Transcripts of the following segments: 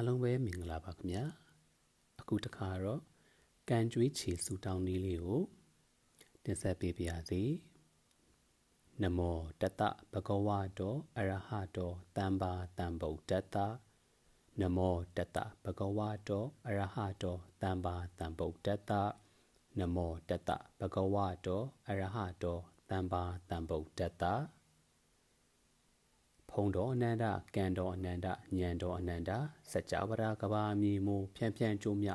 အားလုံးပဲမင်္ဂလာပါခင်ဗျာအခုတခါတော့ကံကြွေးချေဆူတောင်းနည်းလေးကိုတင်ဆက်ပေးပါရစေနမောတတဘဂဝတောအရဟတောတမ္ပါတံဗုဒ္ဓတနမောတတဘဂဝတောအရဟတောတမ္ပါတံဗုဒ္ဓတနမောတတဘဂဝတောအရဟတောတမ္ပါတံဗုဒ္ဓတဖုံ တော်အနန္တကံတော်အနန္တဉာဏ်တော်အနန္တစัจ java ရာကဘာမြေမူဖြန့်ဖြန့်ကျိုးမြ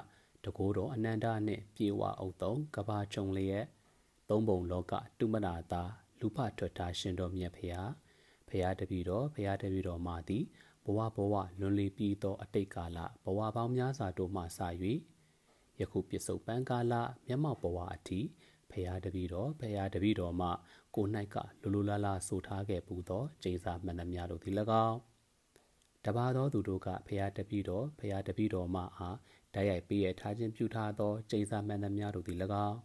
တကိုးတော်အနန္တနှင့်ပြေဝအုပ်တုံကဘာချုံလျက်သုံးပုံလောကတုမနာတာလူဖထွက်တာရှင်တော်မြတ်ဖျားဖျားတပည့်တော်ဖျားတပည့်တော်မာသည်ဘဝဘဝလွန်လီပြီးသောအတိတ်ကာလဘဝပေါင်းများစွာတို့မှစ၍ယခုပြစ္ဆုတ်ပန်းကာလမျက်မှောက်ဘဝအထိ ဖရာတပည့်တော်ဖရာတပည့်တော်မှကို၌ကလူလူလာလာဆိုထားခဲ့ပူသောကျိန်စာမှန်သမျှတို့သည်၎င်းတပါသောသူတို့ကဖရာတပည့်တော်ဖရာတပည့်တော်မှအားတိုက်ရိုက်ပေးရထားခြင်းပြုထားသောကျိန်စာမှန်သမျှတို့သည်၎င်း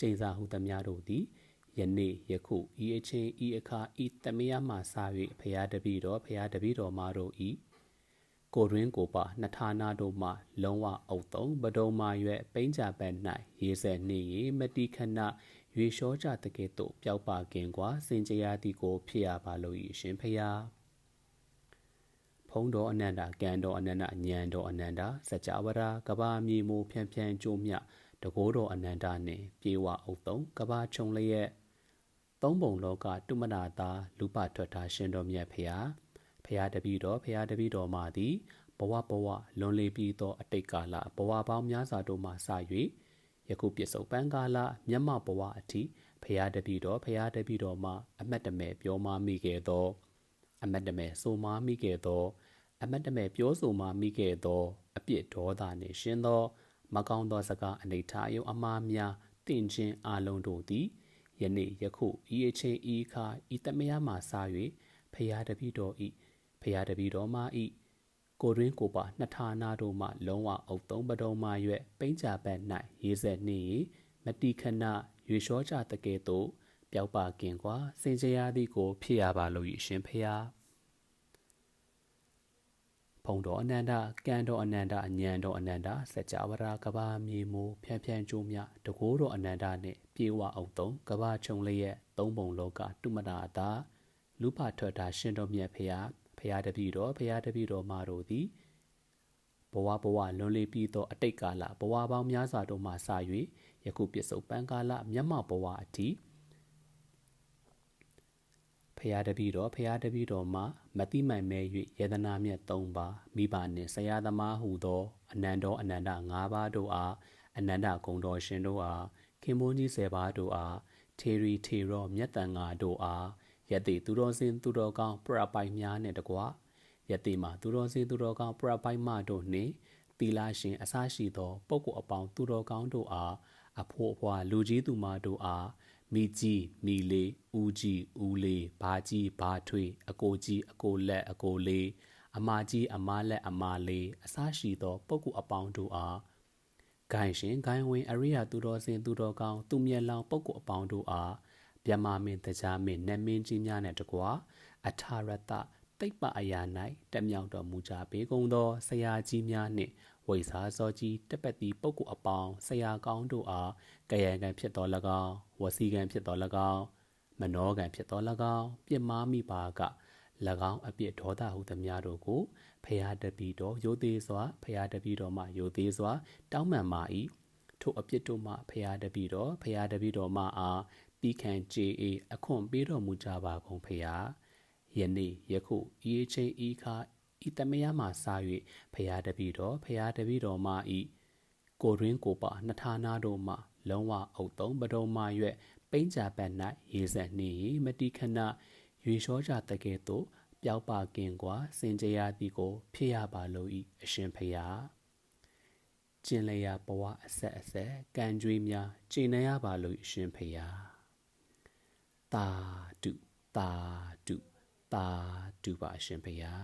ကျိန်စာဟုသမျှတို့သည်ယနေ့ယခုဤအချင်းဤအခါဤတမယမှစ၍ဖရာတပည့်တော်ဖရာတပည့်တော်မတို့ဤ ကိုရင်းကိုပါနှစ်ဌာနတို့မှလုံးဝအုပ်သုံးပဒုံမာရွယ်ပိန်းကြပန်း၌ရေစက်နှင့်ရေမတိခဏရွေလျှောကြတကဲ့သို့ပျောက်ပါခင်ကွာစင်ကြရာသည်ကို ဖြစ်ရပါလို့၏ရှင်ဖျားဖုံးတော်အနန္တကံတော်အနန္တဉာဏ်တော်အနန္တစัจ java ရာကဘာမြေမိုးဖြန့်ဖြန့်ကြိုးမြတကိုးတော်အနန္တနှင့်ပြေဝအုပ်သုံးကဘာချုံလျက်သုံးပုံလောကတုမနာသာလူပထွက်တာရှင်တော်မြတ်ဖျား ဖျားတပည့်တော်ဖျားတပည့်တော်မှသည်ဘဝဘဝလွန်လေပြီးသောအတိတ်ကာလဘဝပေါင်းများစွာတို့မှစ၍ယခုပြစ္ဆုတ်ပန်းကာလမျက်မှောက်ဘဝအထိဖျားတပည့်တော်ဖျားတပည့်တော်မှအမတ်တမဲပြောမမိခဲ့သော အမတ်တမဲဆိုမမိခဲ့သော အမတ်တမဲပြောဆိုမမိခဲ့သောအပြစ်ဒေါသနှင့်ရှင်သော မကောင်းသောစကားအနိဋ္ဌအယုံအမှားများတင်ခြင်းအလုံးတို့သည်ယနေ့ယခုဤအချင်းဤခါဤတမယမှစ၍ဖျားတပည့်တော် ဤဖျားတပည့်တော်မှဤကိုရင်းကိုပါနှစ်ဌာနတို့မှလုံးဝအုပ်သုံးပဒုံမှရွက်ပိန်းကြပတ်၌ရေးဆက်နှင့်မတိခဏရွေလျှောကြတကဲ့သို့ပျောက်ပါကင်ကွာစင်ကြရာသည်ကို ဖြစ်ရပါလို့ရှင်ဖျားဖုံတော်အနန္တကံတော်အနန္တအညံတော်အနန္တစัจ java ရာကဘာမြေမိုးဖြန့်ဖြန့်ကျိုးမြတကိုးတော်အနန္တနှင့်ပြေဝအုပ်သုံးကဘာချုံလျက်သုံးပုံလောကတုမတာတာလူဖထွက်တာရှင်တော်မြတ်ဖျား ဖျားတပည့်တော်ဖျားတပည့်တော်မတို့သည်ဘဝဘဝလွန်လေပြီးသောအတိတ်ကာလဘဝပေါင်းများစွာတို့မှစ၍ယခုပြစ္ဆုတ်ပန်းကာလမျက်မှောက်ဘဝအထိဖရာတပည့်တော်ဖရာတပည့်တော်မှမတိမိုင်မဲ၍ယေဒနာမြတ်၃ပါးမိဘနှင့်ဆရာသမားဟုသောအနန္တောအနန္တ၅ပါးတို့အားအနန္တဂုံတော်ရှင်တို့အားခင်မွန်းကြီး၁၀ပါးတို့အားထေရီထေရောမြတ်တန်ဃာတို့အား ယတိသူတော်စင်သူတော်ကောင်းပရပိုင်များနှင့်တကွယတိမှာသူတော်စင်သူတော်ကောင်းပရပိုင်မတို့နှင့်သီလရှင်အစရှိသောပုဂ္ဂိုလ်အပေါင်းသူတော်ကောင်းတို့အားအဖို့အဖွာလူကြီးသူမတို့အားမိကြီးမိလေးဦးကြီးဦးလေးဘာကြီးဘာထွေအကိုကြီးအကိုလက်အကိုလေးအမကြီးအမလက်အမလေးအစရှိသောပုဂ္ဂိုလ်အပေါင်းတို့အားဂိုင်ရှင်ဂိုင်ဝင်အရိယာသူတော်စင်သူတော်ကောင်းသူမြက်လောင်ပုဂ္ဂိုလ်အပေါင်းတို့အား မြမမင်းတရားမင်းနတ်မင်းကြီးများနဲ့တကွာအထာရတတိတ်ပအရာ၌တက်မြောက်တော်မူကြပေကုန်သောဆရာကြီးများနှင့်ဝိစာစောကြီးတပက်တီပုဂ္ဂိုလ်အပေါင်းဆရာကောင်းတို့အားကယံကံဖြစ်တော်၎င်းဝစီကံဖြစ်တော်၎င်းမနောကံဖြစ်တော်၎င်းပြစ်မှားမိပါက၎င်းအပြစ်ဒေါသဟုသမျှတို့ကိုဖရာတပီတော်ရိုသေစွာဖရာတပီတော်မှရိုသေစွာ တောင်းပန်ပါ၏ထို့အပြစ်တို့မှဖရာတပီတော်ဖရာတပီတော်မှအား ပြီးခံကြေအေအခွန်ပေးတော်မူကြပါကုန်ဖရာယနေ့ယခုဤအချင်းဤခါဤတမယမှစား၍ဖရာတပည့်တော်ဖရာတပည့်တော်မဤကိုရင်းကိုပါနှစ်ဌာနတို့မှလုံးဝအုပ်သုံးပဒုံမှရွက်ပိန်းကြပတ်၌ရေဆက်နှင့်မတိခဏရွေလျှောကြတကဲ့သို့ပျောက်ပါကင်ကွာစင်ကြရာသည်ကို ဖြစ်ရပါလို့ဤအရှင်ဖရာကျင်လျာဘဝအဆက်အဆက်ကံကြွေးများကျင့်နေရပါလို့အရှင်ဖရာ တာတုတာတုတာတုပါအရှင်ဖရာ